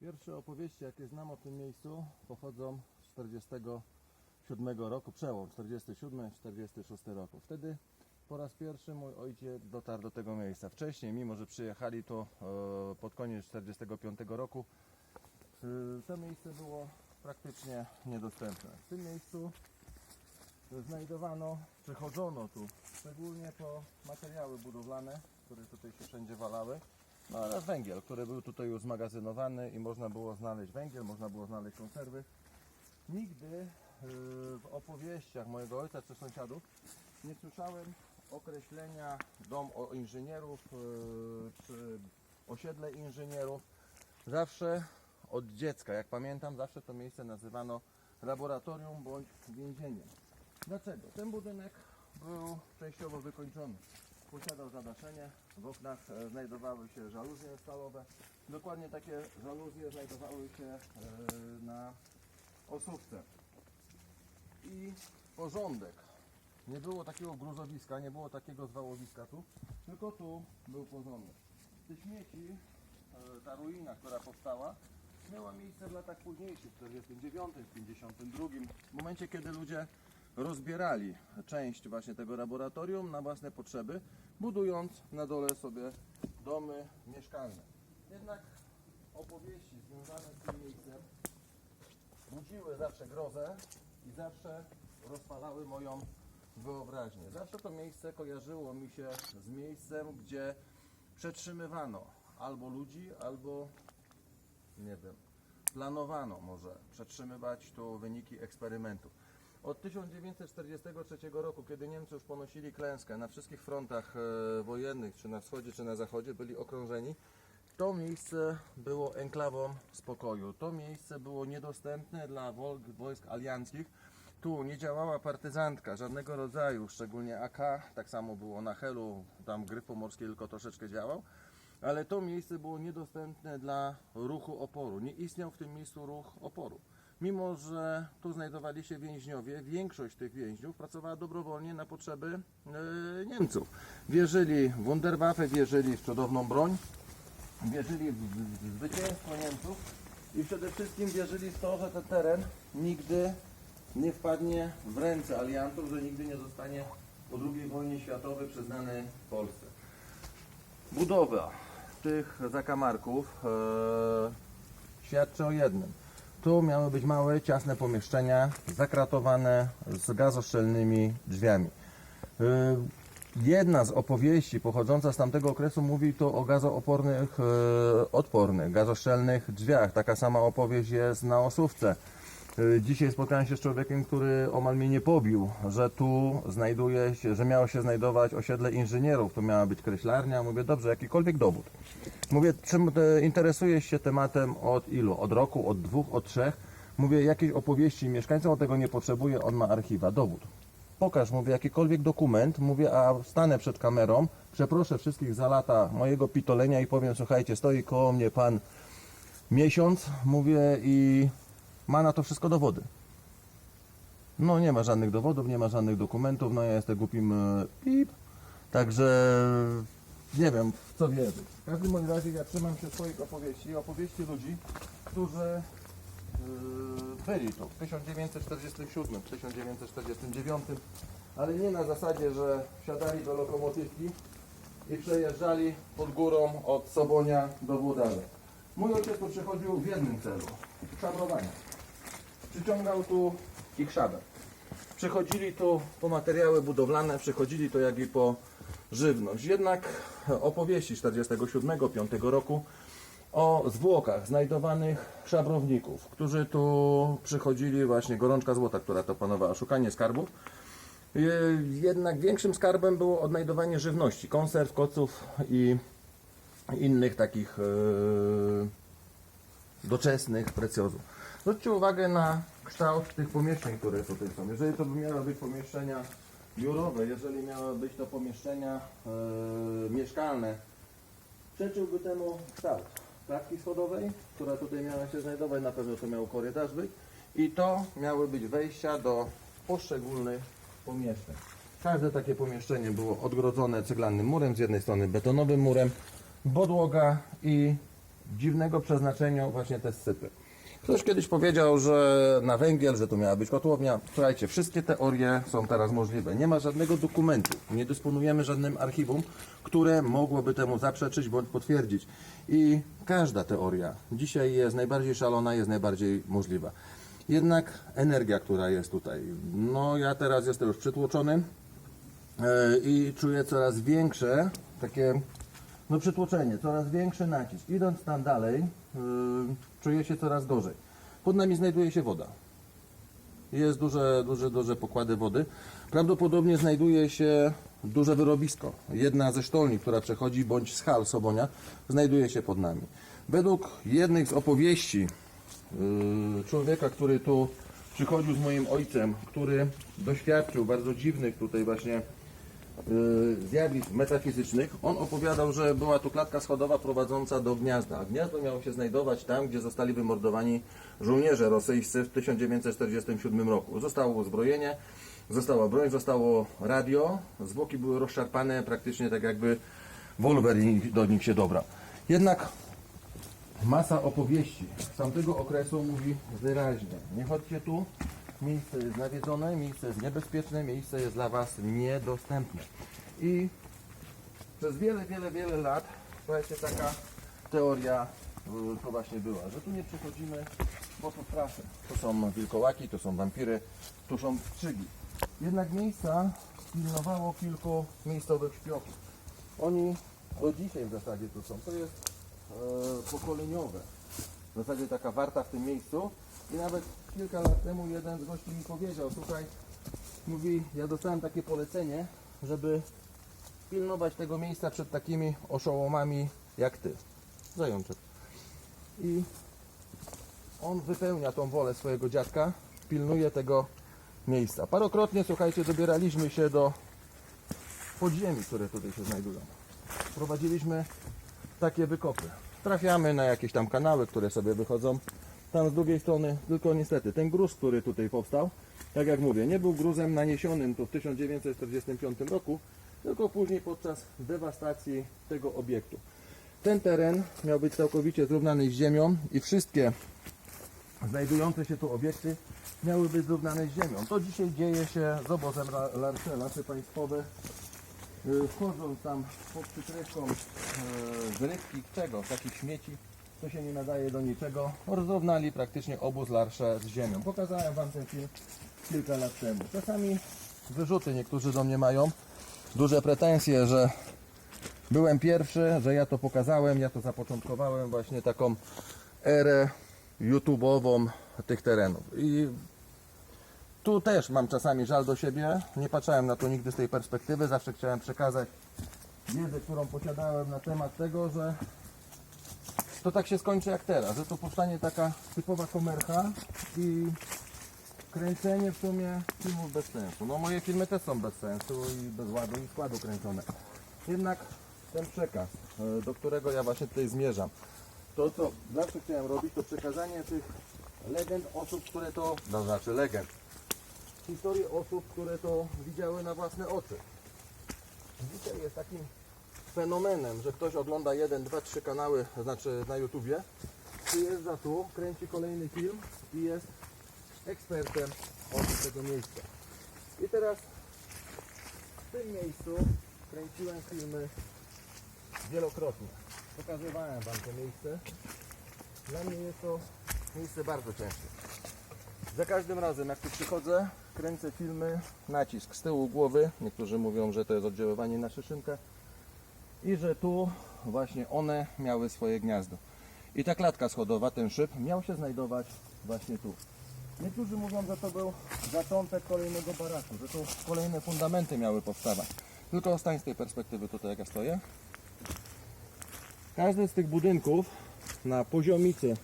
Pierwsze opowieści, jakie znam o tym miejscu, pochodzą z 47 roku, przełom 47-46 roku. Wtedy po raz pierwszy mój ojciec dotarł do tego miejsca. Wcześniej, mimo że przyjechali tu e, pod koniec 45 roku, e, to miejsce było praktycznie niedostępne. W tym miejscu znajdowano, przychodzono tu szczególnie po materiały budowlane, które tutaj się wszędzie walały, no oraz węgiel, który był tutaj już zmagazynowany i można było znaleźć węgiel, można było znaleźć konserwy. Nigdy yy, w opowieściach mojego ojca czy sąsiadów nie słyszałem określenia dom o inżynierów yy, czy osiedle inżynierów. Zawsze od dziecka, jak pamiętam, zawsze to miejsce nazywano laboratorium bądź więzieniem. Dlaczego? Ten budynek był częściowo wykończony. Posiadał zadaszenie, w oknach e, znajdowały się żaluzje stalowe. Dokładnie takie żaluzje znajdowały się e, na osówce. I porządek. Nie było takiego gruzowiska, nie było takiego zwałowiska tu, tylko tu był porządek. Te śmieci, e, ta ruina, która powstała, miała miejsce w latach późniejszych, w 49, 52, w momencie kiedy ludzie rozbierali część właśnie tego laboratorium na własne potrzeby, budując na dole sobie domy mieszkalne. Jednak opowieści związane z tym miejscem budziły zawsze grozę i zawsze rozpalały moją wyobraźnię. Zawsze to miejsce kojarzyło mi się z miejscem, gdzie przetrzymywano albo ludzi, albo nie wiem, planowano może przetrzymywać tu wyniki eksperymentów. Od 1943 roku, kiedy Niemcy już ponosili klęskę na wszystkich frontach e, wojennych, czy na wschodzie, czy na zachodzie, byli okrążeni, to miejsce było enklawą spokoju. To miejsce było niedostępne dla wojsk alianckich. Tu nie działała partyzantka żadnego rodzaju, szczególnie AK, tak samo było na Helu, tam gryf pomorski tylko troszeczkę działał. Ale to miejsce było niedostępne dla ruchu oporu. Nie istniał w tym miejscu ruch oporu. Mimo, że tu znajdowali się więźniowie, większość tych więźniów pracowała dobrowolnie na potrzeby e, Niemców. Wierzyli w Wunderwaffe, wierzyli w cudowną broń, wierzyli w, zwycięstwo Niemców i przede wszystkim wierzyli w to, że ten teren nigdy nie wpadnie w ręce aliantów, że nigdy nie zostanie po II wojnie światowej przyznany Polsce. Budowa tych zakamarków e, świadczy o jednym. Tu miały być małe, ciasne pomieszczenia, zakratowane z gazoszczelnymi drzwiami. E, Jedna z opowieści pochodząca z tamtego okresu mówi tu o gazoopornych, e, odpornych, gazoszczelnych drzwiach. Taka sama opowieść jest na Osówce. E, Dzisiaj spotkałem się z człowiekiem, który omal mnie nie pobił, że tu znajduje się, że miało się znajdować osiedle inżynierów, tu miała być kreślarnia. Mówię, dobrze, jakikolwiek dowód. Mówię, czym e, interesujesz się tematem od ilu? Od roku, od dwóch, od trzech? Mówię, jakieś opowieści mieszkańcom on tego nie potrzebuje, on ma archiwa, dowód. Pokaż, mówię, jakikolwiek dokument, mówię, a stanę przed kamerą, przeproszę wszystkich za lata mojego pitolenia i powiem, słuchajcie, stoi koło mnie pan miesiąc, mówię, i ma na to wszystko dowody. No nie ma żadnych dowodów, nie ma żadnych dokumentów, no ja jestem głupim e, pip, także nie wiem w co wierzyć. W każdym bądź razie ja trzymam się swoich opowieści, opowieści ludzi, którzy yy, byli tu w 1947, w 1949, ale nie na zasadzie, że wsiadali do lokomotywki i przejeżdżali pod górą od Sobonia do Włodarza. Mój ojciec tu przychodził w jednym celu, szabrowania. Przyciągał tu ich szaber. Przychodzili tu po materiały budowlane, przychodzili to jak i po żywność. Jednak opowieści 47-5 roku o zwłokach znajdowanych szabrowników, którzy tu przychodzili, właśnie gorączka złota, która to panowała, szukanie skarbów. Je- Jednak większym skarbem było odnajdowanie żywności, konserw, koców i innych takich e, doczesnych precjozów. Zwróćcie uwagę na kształt tych pomieszczeń, które tutaj są. Jeżeli to by miały być pomieszczenia biurowe, jeżeli miały być to pomieszczenia e, mieszkalne, przeczyłby temu kształt klatki schodowej, która tutaj miała się znajdować, na pewno to miał korytarz być i to miały być wejścia do poszczególnych pomieszczeń. Każde takie pomieszczenie było odgrodzone ceglanym murem, z jednej strony betonowym murem, podłoga i dziwnego przeznaczenia właśnie te sypy. Ktoś kiedyś powiedział, że na węgiel, że to miała być kotłownia. Słuchajcie, wszystkie teorie są teraz możliwe. Nie ma żadnego dokumentu, nie dysponujemy żadnym archiwum, które mogłoby temu zaprzeczyć bądź potwierdzić. I każda teoria dzisiaj jest najbardziej szalona, jest najbardziej możliwa. Jednak energia, która jest tutaj, no ja teraz jestem już przytłoczony e, i czuję coraz większe takie no przytłoczenie, coraz większy nacisk. Idąc tam dalej, yy, czuję się coraz gorzej. Pod nami znajduje się woda. Jest duże, duże, duże pokłady wody. Prawdopodobnie znajduje się duże wyrobisko. Jedna ze sztolni, która przechodzi, bądź z hal Sobonia, znajduje się pod nami. Według jednych z opowieści yy, człowieka, który tu przychodził z moim ojcem, który doświadczył bardzo dziwnych tutaj właśnie zjawisk metafizycznych, on opowiadał, że była tu klatka schodowa prowadząca do gniazda. A gniazdo miało się znajdować tam, gdzie zostali wymordowani żołnierze rosyjscy w 1947 roku. Zostało uzbrojenie, została broń, zostało radio, zwłoki były rozszarpane praktycznie tak jakby Wolverine do nich się dobrał. Jednak masa opowieści z tamtego okresu mówi wyraźnie, nie chodźcie tu, miejsce jest nawiedzone, miejsce jest niebezpieczne, miejsce jest dla Was niedostępne. I przez wiele, wiele, wiele lat, słuchajcie, taka teoria y, to właśnie była, że tu nie przychodzimy, bo to straszne. To są wilkołaki, to są wampiry, tu są strzygi. Jednak miejsca pilnowało kilku miejscowych śpiochów. Oni do dzisiaj w zasadzie tu są. To jest e, pokoleniowe. W zasadzie taka warta w tym miejscu. I nawet kilka lat temu jeden z gości mi powiedział, słuchaj, mówi, ja dostałem takie polecenie, żeby pilnować tego miejsca przed takimi oszołomami jak ty. Zajączek. I on wypełnia tą wolę swojego dziadka, pilnuje tego miejsca. Parokrotnie, słuchajcie, dobieraliśmy się do podziemi, które tutaj się znajdują. Prowadziliśmy takie wykopy. Trafiamy na jakieś tam kanały, które sobie wychodzą. Tam z drugiej strony, tylko niestety, ten gruz, który tutaj powstał, tak jak mówię, nie był gruzem naniesionym tu w 1945 roku, tylko później podczas dewastacji tego obiektu. Ten teren miał być całkowicie zrównany z ziemią i wszystkie znajdujące się tu obiekty miały być zrównane z ziemią. To dzisiaj dzieje się z obozem La- Larsze, Lasy Państwowe. Y, Wchodząc tam pod przykrywką e, zrywki czego, takich śmieci, to się nie nadaje do niczego, rozrównali praktycznie obóz Larsze z ziemią. Pokazałem Wam ten film kilka lat temu. Czasami wyrzuty niektórzy do mnie mają, duże pretensje, że byłem pierwszy, że ja to pokazałem, ja to zapoczątkowałem właśnie taką erę YouTube'ową tych terenów. I tu też mam czasami żal do siebie. Nie patrzyłem na to nigdy z tej perspektywy. Zawsze chciałem przekazać wiedzę, którą posiadałem na temat tego, że to tak się skończy jak teraz, że to powstanie taka typowa komercha i kręcenie w sumie filmów bez sensu. No moje filmy też są bez sensu i bez ładu i składu kręcone. Jednak ten przekaz, e, do którego ja właśnie tutaj zmierzam, to co zawsze chciałem robić, to przekazanie tych legend osób, które to, no znaczy legend, historii osób, które to widziały na własne oczy. Dzisiaj jest takim fenomenem, że ktoś ogląda jeden, dwa, trzy kanały, znaczy na YouTubie, przyjeżdża tu, kręci kolejny film i jest ekspertem od tego miejsca. I teraz w tym miejscu kręciłem filmy wielokrotnie. Pokazywałem Wam to miejsce. Dla mnie jest to miejsce bardzo ciężkie. Za każdym razem jak tu przychodzę, kręcę filmy, nacisk z tyłu głowy. Niektórzy mówią, że to jest oddziaływanie na szyszynkę. I że tu właśnie one miały swoje gniazdo. I ta klatka schodowa, ten szyb, miał się znajdować właśnie tu. Niektórzy mówią, że to był zaczątek kolejnego baraku, że tu kolejne fundamenty miały powstawać. Tylko stań z tej perspektywy tutaj, jak ja stoję. Każdy z tych budynków na poziomicy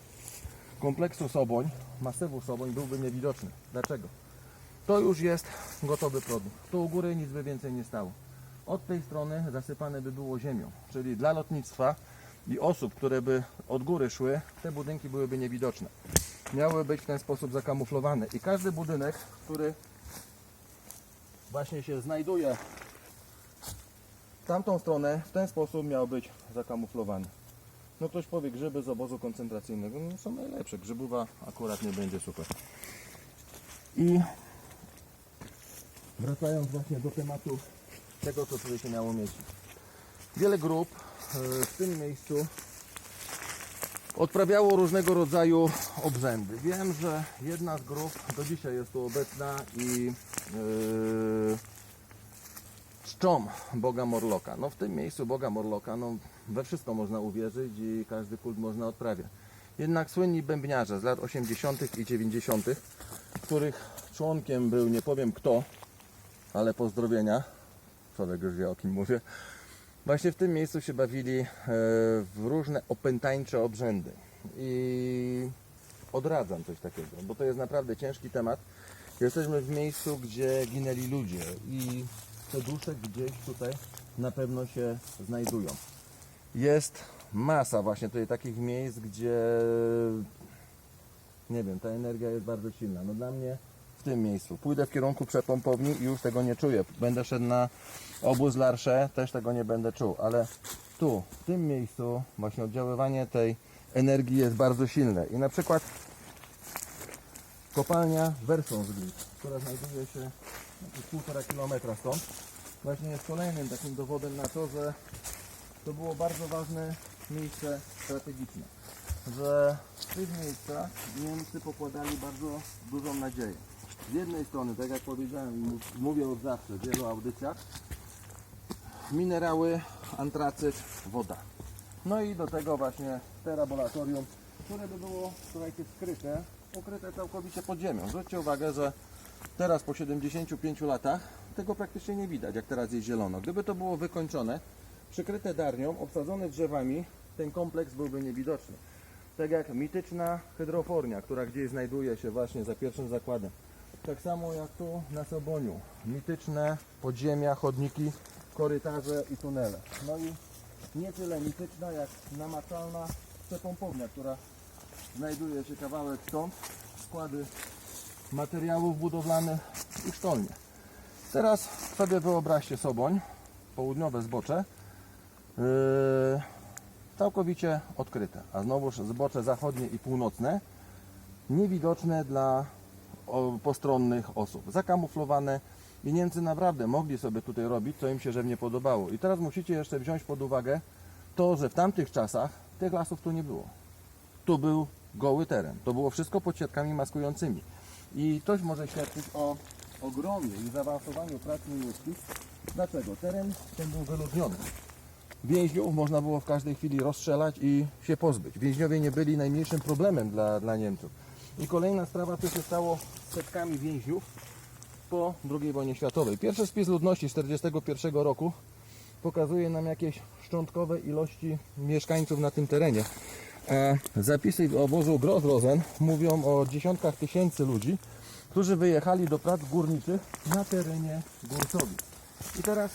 kompleksu Soboń, masywu Soboń byłby niewidoczny. Dlaczego? To już jest gotowy produkt. Tu u góry nic by więcej nie stało. Od tej strony zasypane by było ziemią, czyli dla lotnictwa i osób, które by od góry szły, te budynki byłyby niewidoczne. Miały być w ten sposób zakamuflowane i każdy budynek, który właśnie się znajduje w tamtą stronę, w ten sposób miał być zakamuflowany. No ktoś powie grzyby z obozu koncentracyjnego, no są najlepsze. Grzybowa akurat nie będzie super. I wracając właśnie do tematu tego, co tutaj się miało mieścić. Wiele grup e, w tym miejscu odprawiało różnego rodzaju obrzędy. Wiem, że jedna z grup do dzisiaj jest tu obecna i yy, czczą Boga Morloka. No w tym miejscu Boga Morloka, no we wszystko można uwierzyć i każdy kult można odprawiać. Jednak słynni bębniarze z lat 80. i 90., których członkiem był nie powiem kto, ale pozdrowienia, człowiek już wie o kim mówię, Właśnie w tym miejscu się bawili e, w różne opętańcze obrzędy. I odradzam coś takiego, bo to jest naprawdę ciężki temat. Jesteśmy w miejscu, gdzie ginęli ludzie i te dusze gdzieś tutaj na pewno się znajdują. Jest masa właśnie tutaj takich miejsc, gdzie nie wiem, ta energia jest bardzo silna. No dla mnie tym miejscu. Pójdę w kierunku przepompowni i już tego nie czuję. Będę szedł na obóz Larsze, też tego nie będę czuł, ale tu, w tym miejscu właśnie oddziaływanie tej energii jest bardzo silne. I na przykład kopalnia Wersą z Glic, która znajduje się półtora kilometra stąd, właśnie jest kolejnym takim dowodem na to, że to było bardzo ważne miejsce strategiczne. Że w tych miejscach Niemcy pokładali bardzo dużą nadzieję. Z jednej strony, tak jak powiedziałem, i mów- mówię od zawsze w wielu audycjach, minerały, antracyt, woda. No i do tego właśnie te laboratorium, które by było, słuchajcie, skryte, ukryte całkowicie pod ziemią. Zwróćcie uwagę, że teraz po 75 latach tego praktycznie nie widać, jak teraz jest zielono. Gdyby to było wykończone, przykryte darnią, obsadzone drzewami, ten kompleks byłby niewidoczny. Tak jak mityczna hydrofornia, która gdzieś znajduje się właśnie za pierwszym zakładem. Tak samo jak tu na Soboniu. Mityczne podziemia, chodniki, korytarze i tunele. No i nie tyle mityczna jak namacalna przepompownia, która znajduje się kawałek stąd. Składy materiałów budowlanych i sztolnie. Teraz sobie wyobraźcie Soboń, południowe zbocze, yy, całkowicie odkryte, a znowuż zbocze zachodnie i północne niewidoczne dla postronnych osób, zakamuflowane i Niemcy naprawdę mogli sobie tutaj robić, co im się żywnie podobało. I teraz musicie jeszcze wziąć pod uwagę to, że w tamtych czasach tych lasów tu nie było. Tu był goły teren. To było wszystko pod siatkami maskującymi. I to może świadczyć o ogromie i zaawansowaniu prac niemieckich. Dlaczego? Teren ten był wyludniony. Więźniów można było w każdej chwili rozstrzelać i się pozbyć. Więźniowie nie byli najmniejszym problemem dla, dla Niemców. I kolejna sprawa, co się stało z setkami więźniów po II wojnie światowej. Pierwszy spis ludności z 1941 roku pokazuje nam jakieś szczątkowe ilości mieszkańców na tym terenie. A zapisy obozu Grossrosen mówią o dziesiątkach tysięcy ludzi, którzy wyjechali do prac górniczych na terenie Górcowic. I teraz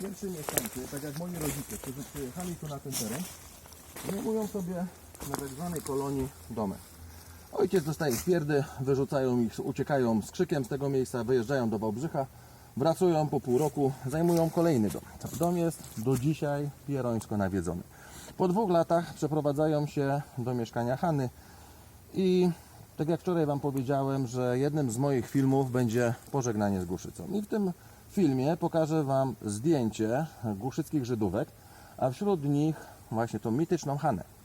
pierwsi mieszkańcy, tak jak moi rodzice, którzy przyjechali tu na ten teren, zajmują sobie na tak zwanej kolonii domek. Ojciec dostaje twierdy, wyrzucają ich, uciekają z krzykiem z tego miejsca, wyjeżdżają do Wałbrzycha, wracają po pół roku, zajmują kolejny dom. Dom jest do dzisiaj pierońsko nawiedzony. Po dwóch latach przeprowadzają się do mieszkania Hany i tak jak wczoraj Wam powiedziałem, że jednym z moich filmów będzie pożegnanie z Głuszycą. I w tym filmie pokażę Wam zdjęcie głuszyckich Żydówek, a wśród nich właśnie tą mityczną Hanę.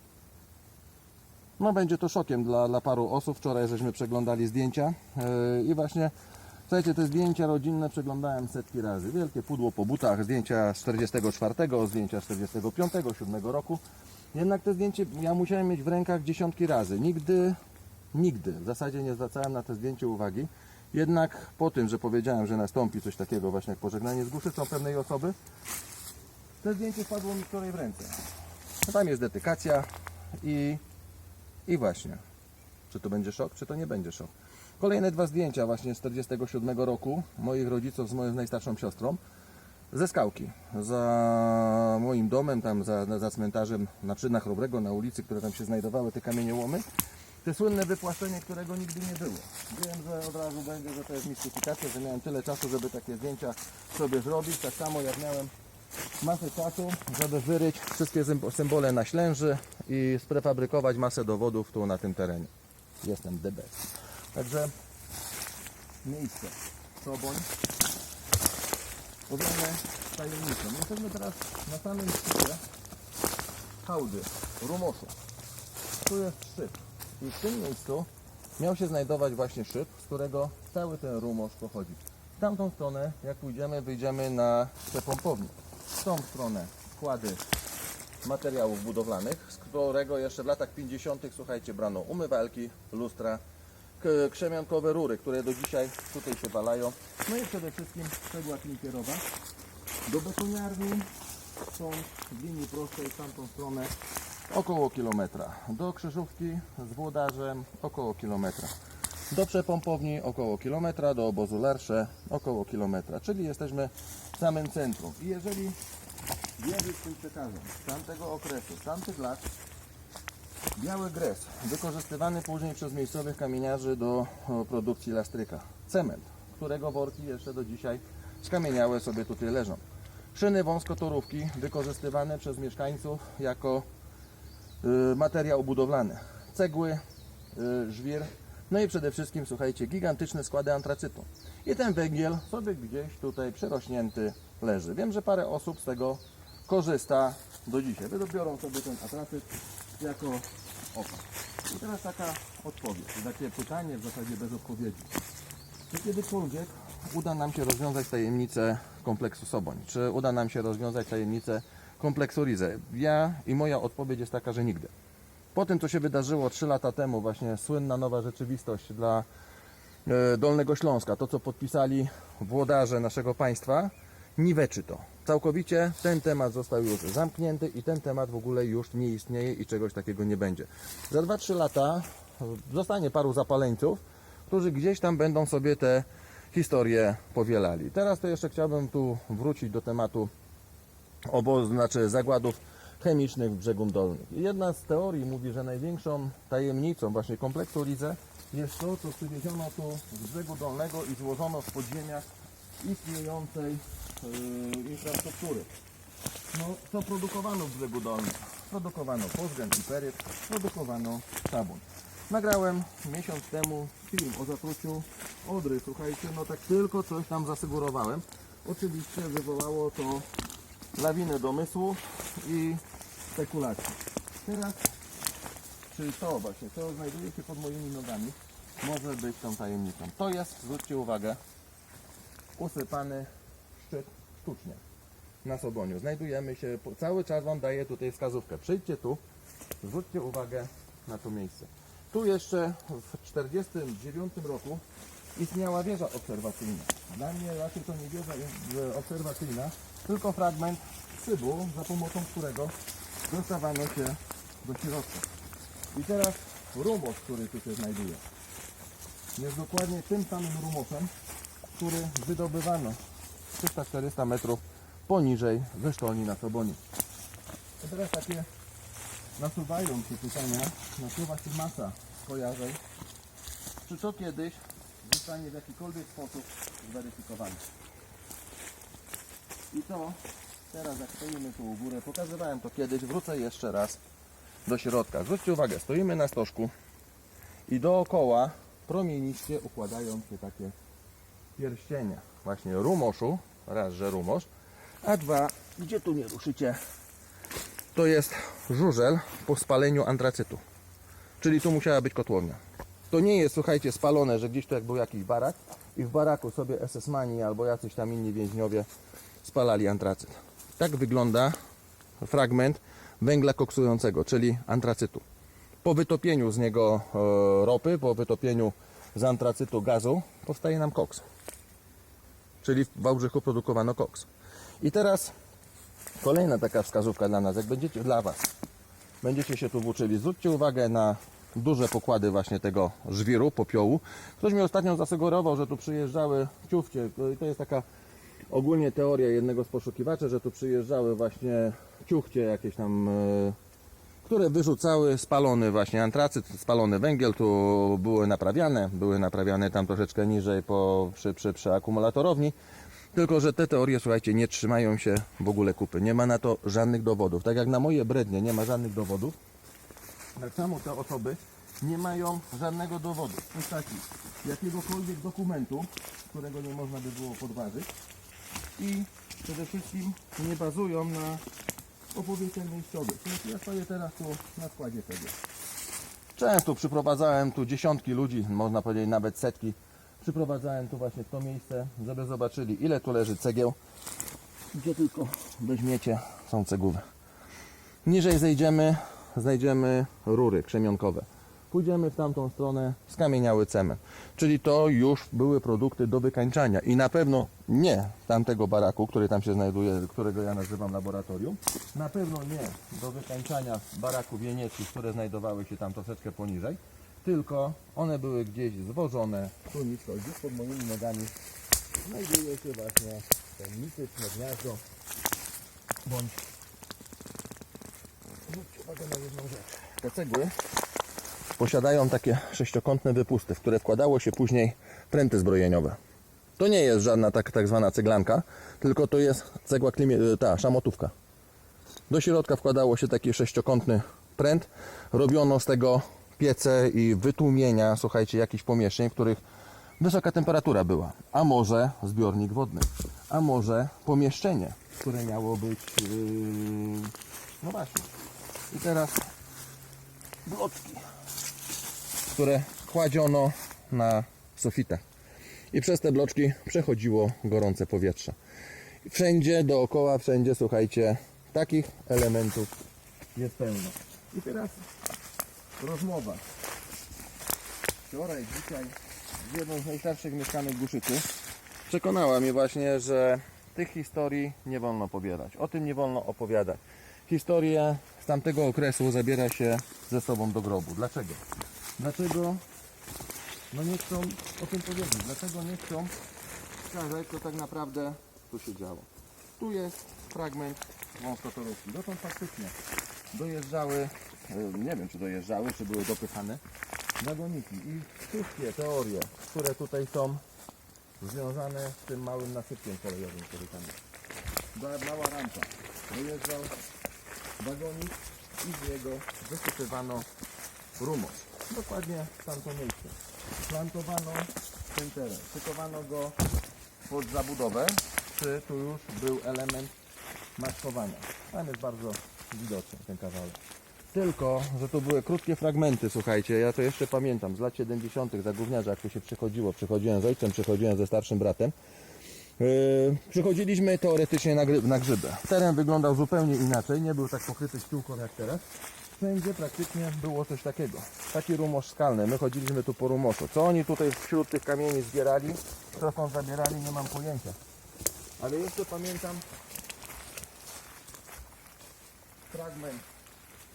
No będzie to szokiem dla, dla paru osób. Wczoraj żeśmy przeglądali zdjęcia yy, i właśnie słuchajcie, te zdjęcia rodzinne przeglądałem setki razy. Wielkie pudło po butach, zdjęcia z 44, zdjęcia z 45, 7 roku. Jednak te zdjęcie ja musiałem mieć w rękach dziesiątki razy. Nigdy, nigdy w zasadzie nie zwracałem na te zdjęcie uwagi. Jednak po tym, że powiedziałem, że nastąpi coś takiego właśnie jak pożegnanie z Głuszycą pewnej osoby, to zdjęcie wpadło mi wczoraj w ręce. Tam jest dedykacja i i właśnie, czy to będzie szok, czy to nie będzie szok. Kolejne dwa zdjęcia właśnie z 47 roku moich rodziców z moją najstarszą siostrą ze skałki. Za moim domem, tam za, za cmentarzem na Przydna Chrobrego, na ulicy, które tam się znajdowały, te kamieniołomy. Te słynne wypłaszczenie, którego nigdy nie było. Wiem, że od razu będzie, że to jest mistyfikacja, że miałem tyle czasu, żeby takie zdjęcia sobie zrobić. Tak samo jak miałem masę czasu, żeby wyryć wszystkie symb- symbole na ślęży i sprefabrykować masę dowodów tu na tym terenie. Jestem best. Także miejsce. Soboń. Powiemy tajemnicą. Jesteśmy teraz na samym szczycie hałdy, rumoszu. Tu jest szczyt. I w tym miejscu miał się znajdować właśnie szyb, z którego cały ten rumosz pochodzi. W tamtą stronę, jak pójdziemy, wyjdziemy na przepompownię. W tą stronę składy materiałów budowlanych, z którego jeszcze w latach 50. słuchajcie, brano umywalki, lustra, krzemiankowe rury, które do dzisiaj tutaj się walają. No i przede wszystkim cegła klinkierowa. Do betoniarni są w linii prostej w tamtą stronę około kilometra. Do krzyżówki z włodarzem około kilometra. Do przepompowni około kilometra, do obozu Lersze około kilometra, czyli jesteśmy w samym centrum. I jeżeli wierzyć tym przekazom z tamtego okresu, z tamtych lat, biały gres wykorzystywany później przez miejscowych kamieniarzy do produkcji lastryka. Cement, którego worki jeszcze do dzisiaj skamieniałe sobie tutaj leżą. Szyny wąskotorówki wykorzystywane przez mieszkańców jako y, materiał budowlany. Cegły, y, żwir, no i przede wszystkim, słuchajcie, gigantyczne składy antracytu. I ten węgiel sobie gdzieś tutaj przerośnięty leży. Wiem, że parę osób z tego korzysta do dzisiaj. Wydobiorą sobie ten antracyt jako opał. I teraz taka odpowiedź, takie pytanie w zasadzie bez odpowiedzi. Czy kiedykolwiek uda nam się rozwiązać tajemnicę kompleksu Soboń? Czy uda nam się rozwiązać tajemnicę kompleksu Rize? Ja i moja odpowiedź jest taka, że nigdy. Po tym, co się wydarzyło 3 lata temu, właśnie słynna nowa rzeczywistość dla e, Dolnego Śląska, to co podpisali włodarze naszego państwa, niweczy to. Całkowicie ten temat został już zamknięty i ten temat w ogóle już nie istnieje i czegoś takiego nie będzie. Za 2-3 lata zostanie paru zapaleńców, którzy gdzieś tam będą sobie te historie powielali. Teraz to jeszcze chciałbym tu wrócić do tematu oboz, znaczy zagładów chemicznych w dolnych. Jedna z teorii mówi, że największą tajemnicą właśnie kompleksu Rize jest to, co przywieziono tu z brzegu dolnego i złożono w podziemiach istniejącej yy, infrastruktury. No, co produkowano w brzegu dolnym? Produkowano pozgę i peryt, produkowano szabun. Nagrałem miesiąc temu film o zatruciu Odry. Słuchajcie, no tak tylko coś tam zasugerowałem. Oczywiście wywołało to lawinę domysłu i spekulacji. Teraz, czy to właśnie, co znajduje się pod moimi nogami, może być tą tajemnicą. To jest, zwróćcie uwagę, usypany szczyt sztucznie na Soboniu. Znajdujemy się, cały czas Wam daję tutaj wskazówkę. Przyjdźcie tu, zwróćcie uwagę na to miejsce. Tu jeszcze w 1949 roku istniała wieża obserwacyjna. Dla mnie raczej to nie wieża e, obserwacyjna, tylko fragment szybu, za pomocą którego dostawano się do środka. I teraz rumosz, który tu się znajduje, jest dokładnie tym samym rumoszem, który wydobywano 300-400 metrów poniżej wysztolni na Sobonie. I teraz takie nasuwają się pytania, nasuwa się masa skojarzeń, czy to kiedyś zostanie w jakikolwiek sposób zweryfikowane. I to teraz jak stoimy tu u góry, pokazywałem to kiedyś, wrócę jeszcze raz do środka. Zwróćcie uwagę, stoimy na stożku i dookoła promieniście układają się takie pierścienia. Właśnie rumoszu, raz, że rumosz, a dwa, gdzie tu nie ruszycie, to jest żużel po spaleniu antracytu. Czyli tu musiała być kotłownia. To nie jest, słuchajcie, spalone, że gdzieś tu jak był jakiś barak i w baraku sobie SS-mani albo jacyś tam inni więźniowie spalali antracyt. Tak wygląda fragment węgla koksującego, czyli antracytu. Po wytopieniu z niego e, ropy, po wytopieniu z antracytu gazu powstaje nam koks. Czyli w Wałbrzychu produkowano koks. I teraz kolejna taka wskazówka dla nas, jak będziecie, dla Was, będziecie się tu włóczyli, zwróćcie uwagę na duże pokłady właśnie tego żwiru, popiołu. Ktoś mi ostatnio zasugerował, że tu przyjeżdżały ciufcie, i to jest taka ogólnie teoria jednego z poszukiwaczy, że tu przyjeżdżały właśnie ciuchcie jakieś tam, e, które wyrzucały spalony właśnie antracyt, spalony węgiel, tu były naprawiane, były naprawiane tam troszeczkę niżej po, przy, przy, przy akumulatorowni. Tylko, że te teorie, słuchajcie, nie trzymają się w ogóle kupy. Nie ma na to żadnych dowodów. Tak jak na moje brednie nie ma żadnych dowodów, tak samo te osoby nie mają żadnego dowodu w postaci jakiegokolwiek dokumentu, którego nie można by było podważyć i przede wszystkim nie bazują na opowieściach miejscowych. Więc ja stoję teraz tu na składzie tego. Często przyprowadzałem tu dziesiątki ludzi, można powiedzieć nawet setki. Przyprowadzałem tu właśnie to miejsce, żeby zobaczyli ile tu leży cegieł. Gdzie tylko weźmiecie są cegówy. Niżej zejdziemy, znajdziemy rury krzemionkowe. Pójdziemy w tamtą stronę, skamieniały cement. Czyli to już były produkty do wykańczania i na pewno nie tamtego baraku, który tam się znajduje, którego ja nazywam laboratorium. Na pewno nie do wykańczania wieniecki, które znajdowały się tam troszeczkę poniżej, tylko one były gdzieś zwożone tu nisko, gdzieś pod moimi nogami znajduje się właśnie ten mityczne gniazdo bądź zwróćcie uwagę na jedną rzecz. Te cegły posiadają takie sześciokątne wypusty, w które wkładało się później pręty zbrojeniowe. To nie jest żadna tak, tak zwana ceglanka, tylko to jest cegła klimie, ta szamotówka. Do środka wkładało się taki sześciokątny pręt. Robiono z tego piece i wytłumienia, słuchajcie, jakichś pomieszczeń, w których wysoka temperatura była. A może zbiornik wodny, a może pomieszczenie, które miało być. Yy... No właśnie. I teraz bloczki, które kładziono na sufitach. I przez te bloczki przechodziło gorące powietrze. Wszędzie dookoła, wszędzie, słuchajcie, takich elementów jest pełno. I teraz rozmowa. Wczoraj, dzisiaj z jedną z najstarszych mieszkanek Głuszycy przekonała mnie właśnie, że tych historii nie wolno powiadać. O tym nie wolno opowiadać. Historię z tamtego okresu zabiera się ze sobą do grobu. Dlaczego? Dlaczego no nie chcą o tym powiedzieć? Dlaczego nie chcą wskazać, co tak naprawdę tu się działo? Tu jest fragment wąskotorówki. Dotąd faktycznie dojeżdżały, e, nie wiem czy dojeżdżały, czy były dopychane wagoniki i wszystkie teorie, które tutaj są związane z tym małym nasypkiem kolejowym, który tam jest. Mała rampa. Dojeżdżał wagonik i z niego wysypywano rumor. Dokładnie w tamto miejsce. Plantowano ten teren. Szykowano go pod zabudowę, czy tu już był element maskowania. Tam jest bardzo widoczny ten kawałek. Tylko, że to były krótkie fragmenty, słuchajcie, ja to jeszcze pamiętam z lat 70. za gówniarza, jak tu się przychodziło. Przychodziłem z ojcem, przychodziłem ze starszym bratem. Yy, przychodziliśmy teoretycznie na, gry, na grzyby. Teren wyglądał zupełnie inaczej, nie był tak pokryty ściółką jak teraz. Wszędzie praktycznie było coś takiego. Taki rumosz skalny. My chodziliśmy tu po rumoszu. Co oni tutaj wśród tych kamieni zbierali, co są zabierali, nie mam pojęcia. Ale jeszcze pamiętam fragment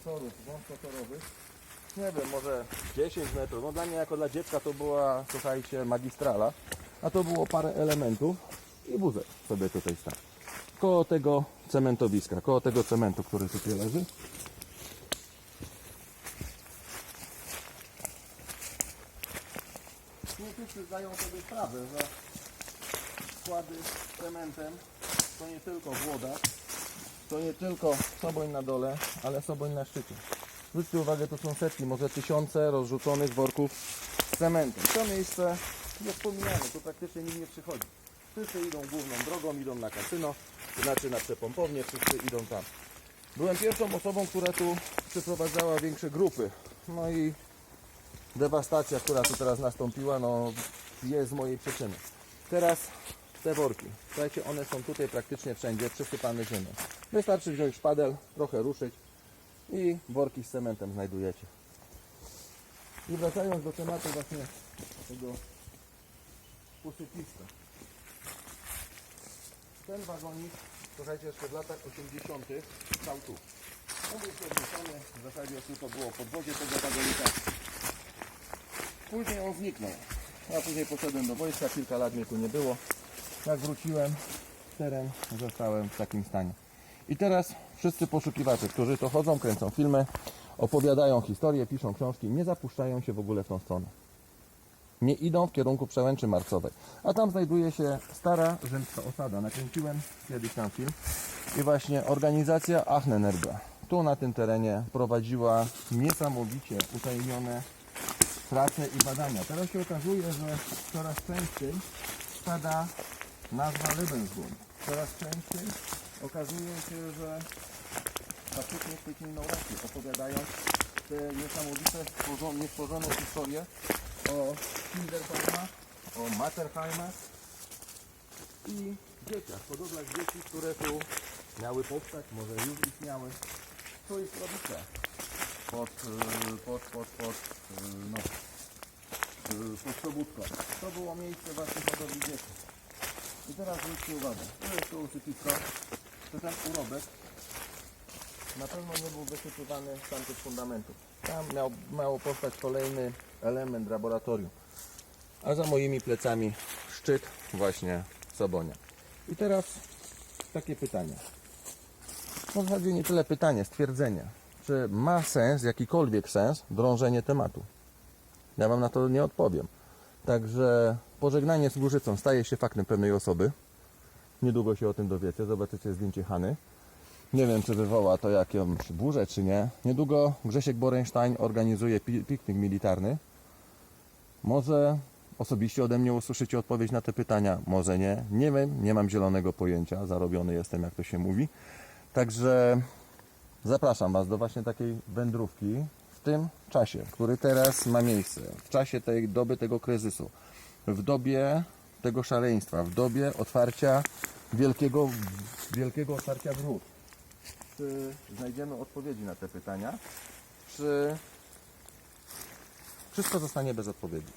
torów wąskotorowych. Nie wiem, może 10 metrów. No dla mnie jako dla dziecka to była, słuchajcie, magistrala. A to było parę elementów i wózek sobie tutaj stał. Koło tego cementowiska, koło tego cementu, który tutaj leży. Nie wszyscy zdają sobie sprawę, że składy z cementem to nie tylko woda, to nie tylko Soboń na dole, ale Soboń na szczycie. Zwróćcie uwagę, to są setki, może tysiące rozrzuconych worków z cementem. To miejsce jest pomijane, tu praktycznie nikt nie przychodzi. Wszyscy idą główną drogą, idą na kasyno, znaczy na przepompownię, wszyscy idą tam. Byłem pierwszą osobą, która tu przyprowadzała większe grupy. No i dewastacja, która tu teraz nastąpiła, no jest z mojej przyczyny. Teraz te worki. Słuchajcie, one są tutaj praktycznie wszędzie przysypane ziemią. Wystarczy wziąć szpadel, trochę ruszyć i worki z cementem znajdujecie. I wracając do tematu właśnie tego usypiska. Ten wagonik, słuchajcie, jeszcze w latach 80. stał tu. On był podniesiony, w zasadzie tylko było podwozie tego wagonika. Później on zniknął. Ja później poszedłem do wojska, kilka lat mnie tu nie było. Jak wróciłem, teren zostałem w takim stanie. I teraz wszyscy poszukiwacze, którzy to chodzą, kręcą filmy, opowiadają historie, piszą książki, nie zapuszczają się w ogóle w tą stronę. nie idą w kierunku przełęczy marcowej. A tam znajduje się stara rzymska osada. Nakręciłem kiedyś tam film. I właśnie organizacja Achnenerbe tu na tym terenie prowadziła niesamowicie utajnione prace i badania. Teraz się okazuje, że coraz częściej pada nazwa Lebensgrund. Coraz częściej okazuje się, że faktycznie chwycili rację, opowiadając te niesamowite, stworzone, niestworzone historie o Kinderheimach, o Matterheimach i dzieciach, hodowlach dzieci, które tu miały powstać, może już istniały. To jest robice pod, pod, pod, pod, no, pod Sobótką. To było miejsce właśnie hodowli dzieci. I teraz zwróćcie uwagę, to jest to usypisko, to ten urobek na pewno nie był wysypywany z tamtych fundamentów. Tam miał, miał powstać kolejny element laboratorium. A za moimi plecami szczyt właśnie Sobonia. I teraz takie pytanie. No w zasadzie nie tyle pytanie, stwierdzenie. Czy ma sens, jakikolwiek sens, drążenie tematu? Ja Wam na to nie odpowiem. Także pożegnanie z Górzycą staje się faktem pewnej osoby. Niedługo się o tym dowiecie. Zobaczycie zdjęcie Hany. Nie wiem, czy wywoła to jakąś burzę, czy nie. Niedługo Grzesiek Borenstein organizuje pi- piknik militarny. Może osobiście ode mnie usłyszycie odpowiedź na te pytania, może nie. Nie wiem, nie mam zielonego pojęcia. Zarobiony jestem, jak to się mówi. Także zapraszam Was do właśnie takiej wędrówki tym czasie, który teraz ma miejsce, w czasie tej doby tego kryzysu, w dobie tego szaleństwa, w dobie otwarcia wielkiego, wielkiego otwarcia wrót. Czy znajdziemy odpowiedzi na te pytania? Czy wszystko zostanie bez odpowiedzi?